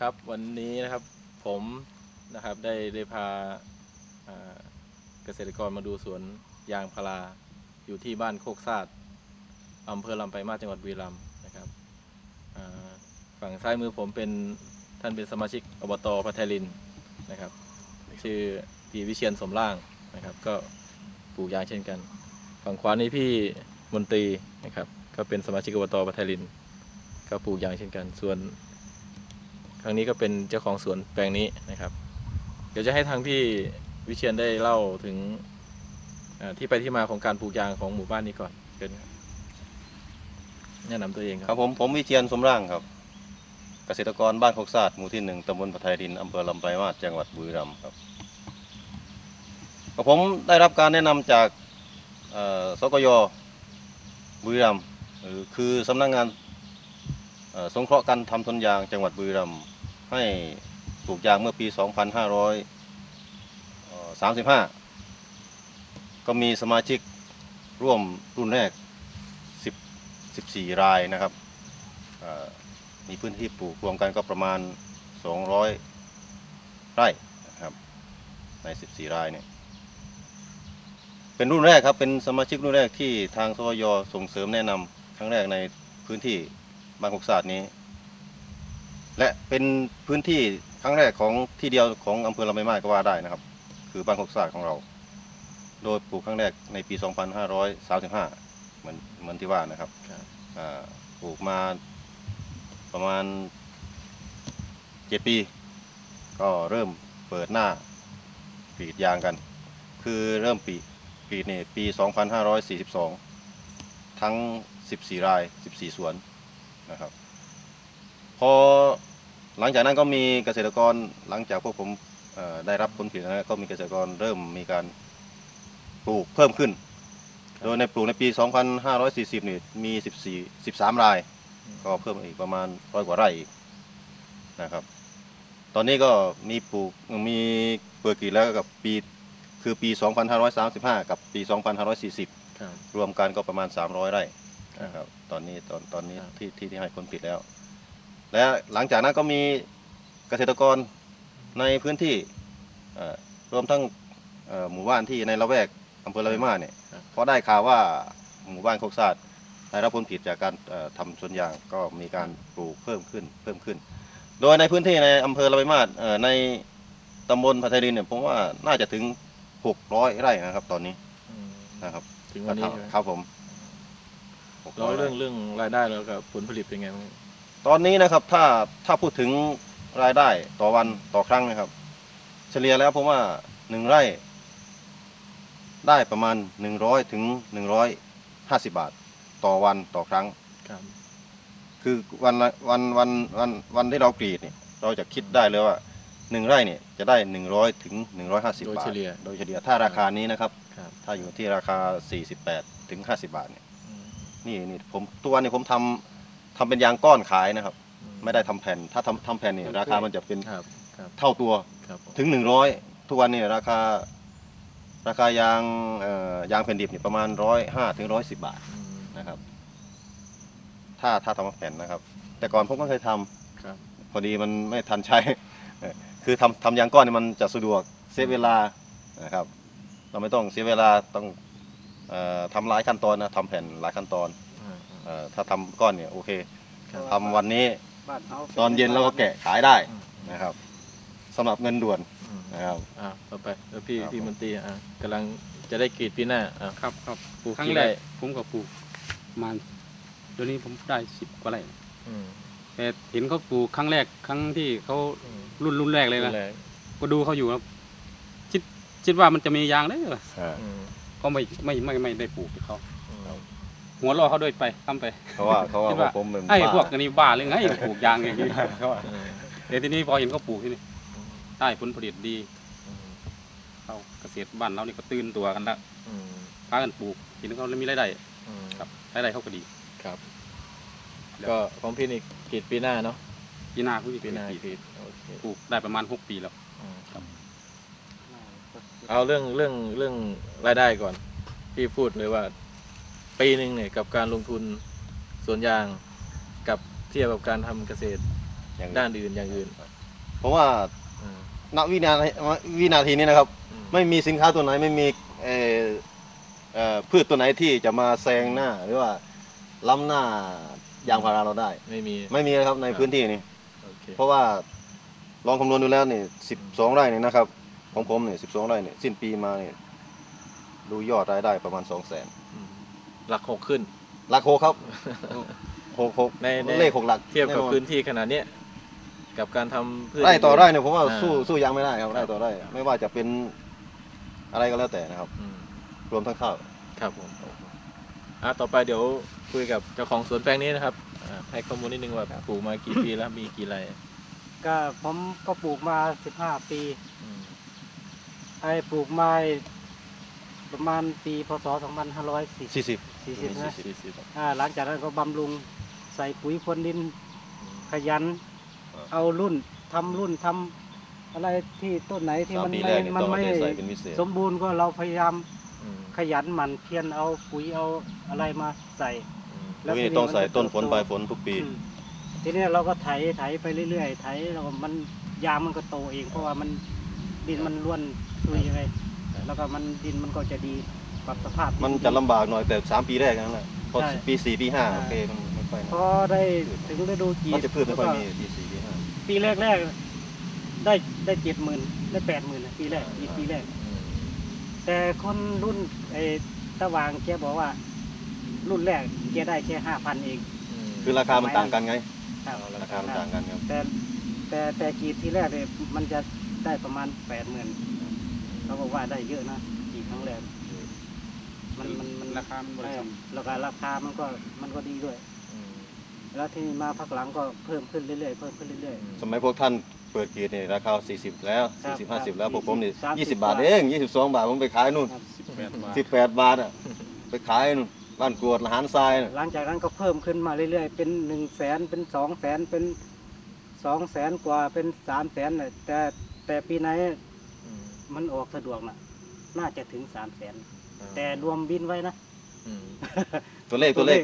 ครับวันนี้นะครับผมนะครับได้ได้พาเกษตรกรมาดูสวนยางพาราอยู่ที่บ้านโคกซาดอำเภอลำไปมาจังหวัดบุรีรัมย์นะครับฝั่งซ้ายมือผมเป็นท่านเป็นสมาชิกอบตพัทลินนะครับ ชื่อพี่วิเชียนสมร่างนะครับ ก็ปลูกยางเช่นกัน ฝั่งขวานี้พี่มนตรีนะครับ ก็เป็นสมาชิกอบตพัทลิน ก็ปลูกยางเช่นกัน ส่วน ครั้งนี้ก็เป็นเจ้าของสวนแปลงนี้นะครับ เดี๋ยวจะให้ทางพี่วิเชียนได้เล่าถึงที่ไปที่มาของการปลูกยางของหมู่บ้านนี้ก่อนเกินครับแนะนำตัวเองครัรับผมผมวิเชียนสมร่างครับ เกษตรกรบ้านโคกซาดหมู่ที่หนึ่งตำบลปะไทยดินอำเภอลำปลายมาสจังหวัดบุรีรัมย์ครับก็ผมได้รับการแนะนำจากสกยบุรีรัมย์คือสำนักงานสงเคราะห์การทำสวนยางจังหวัดบุรีรัมย์ ให้ปลูกยางเมื่อปี 2535 ก็มีสมาชิกร่วมรุ่นแรก 10 14 รายนะครับ มีพื้นที่ปลูกรวมกันก็ประมาณ 200 ไร่นะครับใน 14 รายเนี่ยเป็นรุ่นแรกครับเป็นสมาชิกรุ่นแรกที่ทางสวยส่งเสริมแนะนำครั้งแรกในพื้นที่บางกอกศาสตร์นี้ และเป็นพื้นที่ครั้งแรกของที่เดียวของอำเภอลำไยมาศก็ว่าได้นะครับ คือบางกอกศาสตร์ของเรา โดยปลูกครั้งแรกในปี 2535 เหมือนเหมือนที่ว่านะครับครับอ่าปลูกมาประมาณเจ็ดปี ก็เริ่มเปิดหน้ากรีดยางกัน คือเริ่มปีกรีดเนี่ยปี 2542 ทั้ง 14 ราย 14 สวนนะครับ พอหลังจากนั้นก็มีเกษตรกรหลังจากพวกผมเอ่อได้รับผลผลิตแล้วก็มีเกษตรกรเริ่มมีการปลูกเพิ่มขึ้น โดยในปลูกในปี 2540 นี่มี 14 13 ราย ก็เพิ่มอีกประมาณร้อยกว่าไร่อีกนะครับ ตอนนี้ก็มีปลูกมีเปิดกรีดแล้วกับปีคือปี 2535 กับปี 2540ครับรวมกันก็ประมาณ 300 ไร่ครับนะครับตอนนี้ตอนตอนนี้ครับที่ที่ที่ให้ผลผลิตแล้ว และหลังจากนั้นก็มีเกษตรกรในพื้นที่เอ่อรวมทั้งเอ่อหมู่บ้านที่ในละแวกอำเภอละเวมาเนี่ยครับเพราะได้ข่าวว่าหมู่บ้านโคกซาดได้รับผลผลิตจากการเอ่อทำสวนยางก็มีการปลูกเพิ่มขึ้นเพิ่มขึ้น โดยในพื้นที่ในอำเภอละเวมาศเอ่อในตำบลพัทยดินเนี่ยผมว่าน่าจะถึง 600 ไร่นะครับตอนนี้อืมนะครับถึงวันนี้ใช่ไหมครับผมแล้วเรื่องเรื่องรายได้แล้วกับผลผลิตเป็นไงบ้าง ตอนนี้นะครับถ้าถ้าพูดถึงรายได้ต่อวันต่อครั้งนะครับ เฉลี่ยแล้วผมว่าหนึ่งไร่ ได้ประมาณ100ถึง150บาทต่อวันต่อครั้ง ครับ คือวันละวันวันวันวันที่เรากรีดเนี่ยเราจะคิดได้เลยว่าหนึ่งไร่เนี่ยจะได้หนึ่งร้อยถึงหนึ่งร้อยห้าสิบโดยบาทเฉลี่ย โดยเฉลี่ยถ้าราคานี้นะครับ ครับถ้าอยู่ที่ราคาสี่สิบแปดถึงห้าสิบาทเนี่ย อืมนี่นี่ผมตัวนี้ผมทำ ทำเป็นยางก้อนขายนะครับอืไม่ได้ทำแผ่น ถ้าทำทำแผ่นเนี่ยราคามันจะเป็นครับครับเท่าตัวครับผมถึงหนึ่งร้อยทุกวันเนี่ยราคา ราคายางเอ่อยางแผ่นดิบเนี่ยประมาณร้อยห้าถึงร้อยสิบบาทอืมนะครับ ถ้าถ้าทำแผ่นนะครับ แต่ก่อนผมก็เคยทำ ครับพอดีมันไม่ทันใช้ เออคือทำทำยางก้อนเนี่ยมันจะสะดวกเสียเวลานะครับ เราไม่ต้องเสียเวลาต้องเออทำหลายขั้นตอนนะทำแผ่นหลายขั้นตอนอ่า เออถ้าทำก้อนเนี่ยโอเคครับทำวันนี้บ้านเฮาตอนเย็นเราก็แกะขายได้อืมนะครับสำหรับเงินด่วนอืมนะครับ อ่าต่อไปแล้วพี่ครับ พี่มนตรีอะกำลังจะได้กรีดปีหน้าอะครับครับปลูกครั้งกี่แรไร่กผมก็ปลูกประมาณเดี๋ยวนี้ผมได้สิบกว่าไร่อืมแต่เห็นเขาปลูกครั้งแรกครั้งที่เขาอืมรุ่นรุ่นแรกเลยรุ่นะนแรกก็ดูเขาอยู่ครับคิดคิดว่ามันจะมียางได้เหรออืมก็ไม่ไม่ไม่ไม่ได้ปลูกกับเขาอืม หัวเรอเขาด้วยไปทำไปเขาว่าเขาว่าคิดว่าผมเป็นไอ้บ้าพวกนี้บ้าเลยไงปลูกยางอย่างนี้เขาว่าอืมแต่ทีนี้พอเห็นเขาปลูกที่นี่อืมได้ผลผลิตดีอืมเขาเกษตรบ้านเรานี่ก็ตื่นตัวกันแล้วอืมพากันปลูกเห็นเขาแล้วมีรายได้อืมครับรายได้เขาก็ดีครับแล้วก็ของพี่นี่กรีดปีหน้าเนาะปีหน้าพี่ปีหน้ากรีรีดดโอเคปลูกได้ประมาณหกปีแล้วอืมครับเอาเรื่องเรื่องเรื่องรายได้ก่อน พี่พูดเลยว่า ปีหนึ่งเนี่ยกับการลงทุนสวนยางกับเทียบกับการทำเกษตรอย่างด้านอื่นอย่างอื่นเพราะว่าอืมณวินาทีวินาทีนี้นะครับ อืมไม่มีสินค้าตัวไหนไม่มีเอ่อเอ่อพืชตัวไหนที่จะมาแซงหน้า หรือว่าล้ำหน้ายางพาราเราได้ ไม่มีไม่มีนะครับในครับพื้นที่นี้ โอเคเพราะว่าลองคำนวณดูแล้วนี่สิบสองไร่นี่นะครับของผมเนี่ยสิบสองไร่เนี่ยสิ้นปีมาเนี่ยดูยอดรายได้ประมาณสองแสนอืม หลักหกขึ้น หลักหกครับหกหกในใน เลขหกหลักเทียบกับแน่นอนพื้นที่ขนาดเนี้ยกับการทำพืช ไร่ต่อไร่เนี่ยผมว่าอ่าสู้สู้ยางไม่ได้ครับครับ ไร่ต่อไร่ไม่ว่าจะเป็นอะไรก็แล้วแต่นะครับ อืมรวมทั้งข้าว ครับผมอะต่อไปเดี๋ยวคุยกับเจ้าของสวนแปลงนี้นะครับอ่าให้ข้อมูลนิดนึงว่าปลูกมากี่ปีแล้วมีกี่ไร่ก็ผมก็ปลูกมาสิบห้าปี อืมไอ้ปลูกมา ประมาณปีพศสองพันห้าร้อยสี่สี่สิบสี่สิบนะสี่สิบ อ่าหลังจากนั้นก็บำรุงใส่ปุ๋ยพรวนดินขยันเอารุ่นทำรุ่นทำอะไรที่ต้นไหนที่สามมันปีไม่แรกเนี่ยมันต้องไม่ได้ใส่เป็นพิเศษสมบูรณ์ก็เราพยายามอืมขยันหมั่นเพียรเอาปุ๋ยเอาอะไรมาใส่อืมแล้วปุ๋ยทีนี่นี้ต้องใส่มันจะต้นฝนเติบโตปลายฝนทุกปี อืมทีนี้เราก็ไถไถไปเรื่อยๆไถแล้วก็มันยางมันก็โตเอง เพราะว่ามันดินมันร่วนซุยยังไง แล้วก็มันดินมันก็จะดีปรับสภาพดิมันจะลำบากหน่อยแต่สามปีแรกนั่นแหละพอใช่ปีสี่ปีห้าใช่โอเคมันไม่ค่อยพนะอได้ถึงฤดูกรีมันดจะพืชไม่ค่อยแล้วก็มีปีสี่ปีห้าปีแรกแรกๆได้ได้เจ็ดหมื่นได้แปดหมื่นปีแรกปีปีแรกอืมแต่คนรุ่นไอ้ตะวางแกบอกว่า รุ่นแรกแกได้แค่ห้าพันเองอืมคือราคามันต่างกันไงครับราคามันต่างกันครับแต่แต่แต่กรีดที่แรกเนี่ยมันจะได้ประมาณแปดหมื่น เขาบอกว่าได้เยอะนะกรีดครั้งแรกมันมันมันราคา มันบริสุทธิ์ราคาราคามันก็มันก็ดีด้วยอืมแล้วที่มาพักหลังก็เพิ่มขึ้นเรื่อยๆเพิ่มขึ้นเรื่อยสมัยพวกท่านเปิดเกียรเนี่ยราคา 40 แล้วครับ40ครับ50 แล้วพวกผมนี่40 20 บาทเอง 22 บาทผมไปขายนู่นๆครับสิบแปดบาท18 บาทอะไปขายนู่นบ้านกรวดละหารทรายน่ะหลังจากนั้นก็เพิ่มขึ้นมาเรื่อยๆ เป็นหนึ่งแสนเป็นสองแสนเป็นสองแสนกว่าเป็นสามแสนน่ะแต่แต่ปีไหนอื มมันออกสะดวกน่ะน่าจะถึงสามแสนอ่าแต่รวมบินไว้นะอืมตัวเลขตัวเลข